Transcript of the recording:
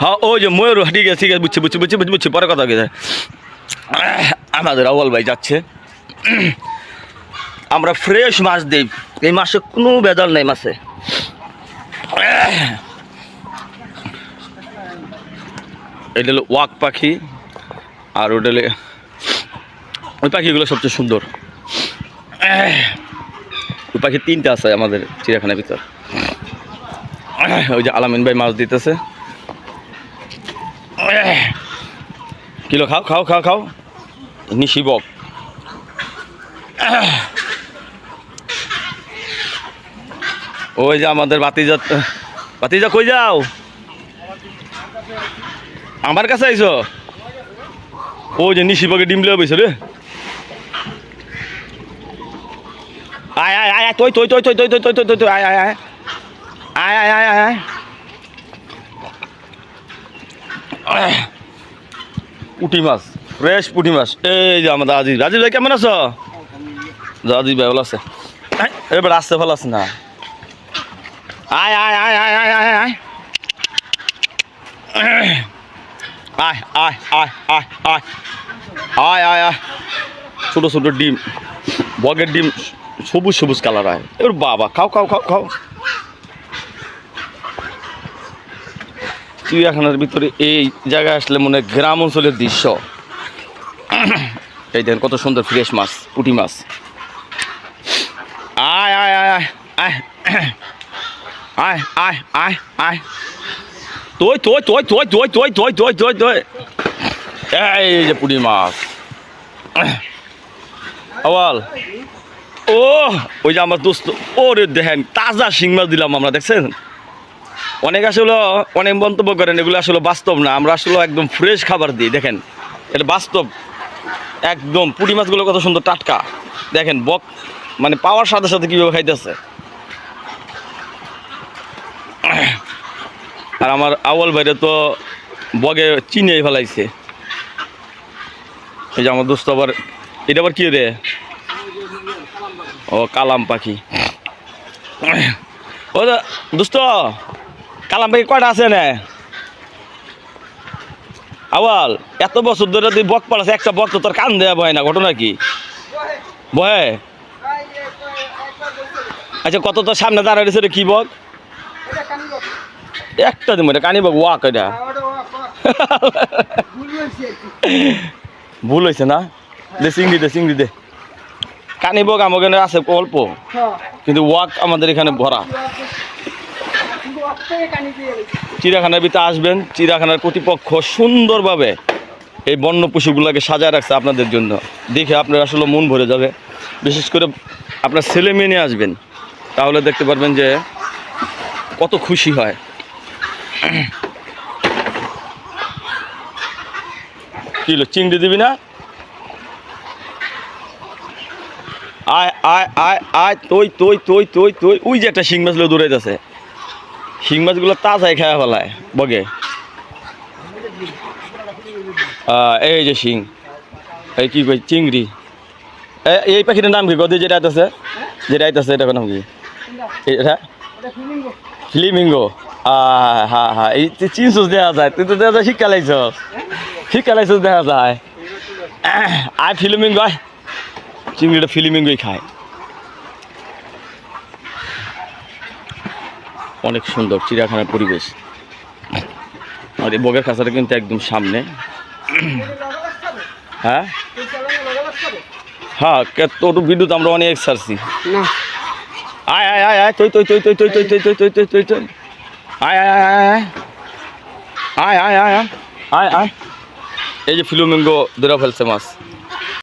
হ্যাঁ ওই যে ময়ূর, ঠিক আছে ঠিক আছে, বুঝছি বুঝছি বুঝছি বুঝছি পরে কথা গেছে আমাদের আওয়াল ভাই যাচ্ছে। আমরা ফ্রেশ মাছ দিই। এই মাসে কোনো বেজাল নেই মাছে। এটা হলো ওয়াক পাখি, আর ওটা ওই পাখিগুলো সবচেয়ে সুন্দর। ওই পাখি তিনটা আছে আমাদের চিড়িয়াখানার ভিতর। ওই যে আলামিন ভাই মাছ দিতেছে। কিলো খাও খাও খাও খাও। নিশি বক ওই যে আমাদের বাতিজা বাতিজা কই যাও? আমার কাছে আইছো? ওই যে নিশিবকে ডিম বইছো রে। আয় আয় আয় তুই তুই তুই তুই তুই তুই তুই তুই আয় আয় আয়। আয় আয় আয় আয় আয় পুঁটি মাছ ফ্রেশ পুঁটি মাছ এই যে আমাদের আজিজ আজিজ ভাই কেমন আছো আজিজ ভাই ভালো আছে আয়, এবার আসতে ভালো আছে না আয় আয় আয় আয় আয় আয় আয় আয় আয় আয় আয় আয় আয় আয় আয় ছোটো ছোটো ডিম বগের ডিম সবুজ সবুজ কালার হয় এবার বাবা খাও খাও খাও খাও চিড়িয়াখানার ভিতরে এই জায়গায় আসলে মনে হয় গ্রাম অঞ্চলের দৃশ্য। এই দেখেন কত সুন্দর ফ্রেশ মাছ, পুঁটি মাছ। আয় আয় আয় আয় আয় আয় আয় আয় তোই তোই তোই তোই তোই তোই তোই তোই তোই তোই। এই যে পুঁটি মাছ। আওয়াল। ও, ওই যে আমার দোস্ত, ওরে দেখেন, তাজা শিং মাছ দিলাম আমরা, দেখছেন? অনেক আসলে অনেক মন্তব্য করেন, এগুলো আসলে বাস্তব না। আমরা আসলে একদম ফ্রেশ খাবার দিই, দেখেন। এটা বাস্তব। একদম পুঁটি মাছগুলো কত সুন্দর টাটকা। দেখেন, বক মানে পাওয়ার সাথে সাথে কীভাবে খাইতেছে। আর আমার আওয়াল বাইরে তো বগে চিনিয়ে ফেলাইছে। এই যে আমার দোস্ত আবার এটা আবার কি রে? ও কালাম পাখি। ও দোস্ত! কালাম পাখি কয়টা আছে না আওয়াল এত বছর ধরে তুই বক পাড়াছে একটা বক তো তোর কান দেওয়া বয় না ঘটনা কি? বয় আচ্ছা কত তোর সামনে দাঁড়ায় রয়েছে রে কি বক? একটা দিন কানি বক ওয়াক এটা। ভুল হয়েছে না? দে চিংড়ি দে চিংড়ি দে। কানি বক এখানে আছে অল্প কিন্তু ওয়াক আমাদের এখানে ভরা। চিড়িয়াখানার ভিতরে আসবেন, চিড়িয়াখানার কর্তৃপক্ষ সুন্দরভাবে এই বন্য পশুগুলোকে সাজায় রাখছে আপনাদের জন্য। দেখে আপনার আসলে মন ভরে যাবে। বিশেষ করে আপনার ছেলে মেয়ে নিয়ে আসবেন, তাহলে দেখতে পারবেন যে কত খুশি হয়। কিলো চিংড়ি দিবি না? আয় আয় আয় আয়, তুই তুই তুই তুই তুই, ওই যে একটা শিং মাছগুলো দৌড়াইতেছে। শিং মাছগুলো তাজাই খাওয়া ফেলায়, বগে। এই যে শিং, এই কি কই চিংড়ি। এই পাখিটার নাম কি গদি যেটা আইতেছে যেটা আইতেছে এটা নাম কি? এটা? ফিলিমিঙ্গো। হ্যাঁ হ্যাঁ এই চিনসুস দেখা যায়, তুই তো দেখা যায় শিক্ষা লাইছ। শিক্ষা লাইছ দেখা যায়। আয়, ফিলিমিঙ্গো, আয়। চিংড়িটা ফিলিমিঙ্গোই খায়। অনেক সুন্দর চিড়িয়াখানার পরিবেশ আর এই বগের খাঁচাটা কিন্তু একদম সামনে হ্যাঁ হ্যাঁ তোর ভিডিও তো আমরা অনেক সারছি আয় আয় আয় আয় তুই তুই তুই তুই তুই তুই তুই তুই তুই তুই তুই তুই আয় আয় আয় আয় আয় আয় আয় আয় আয় আয় আয় এই যে ফিলোমিঙ্গো ধরে ফেলছে মাছ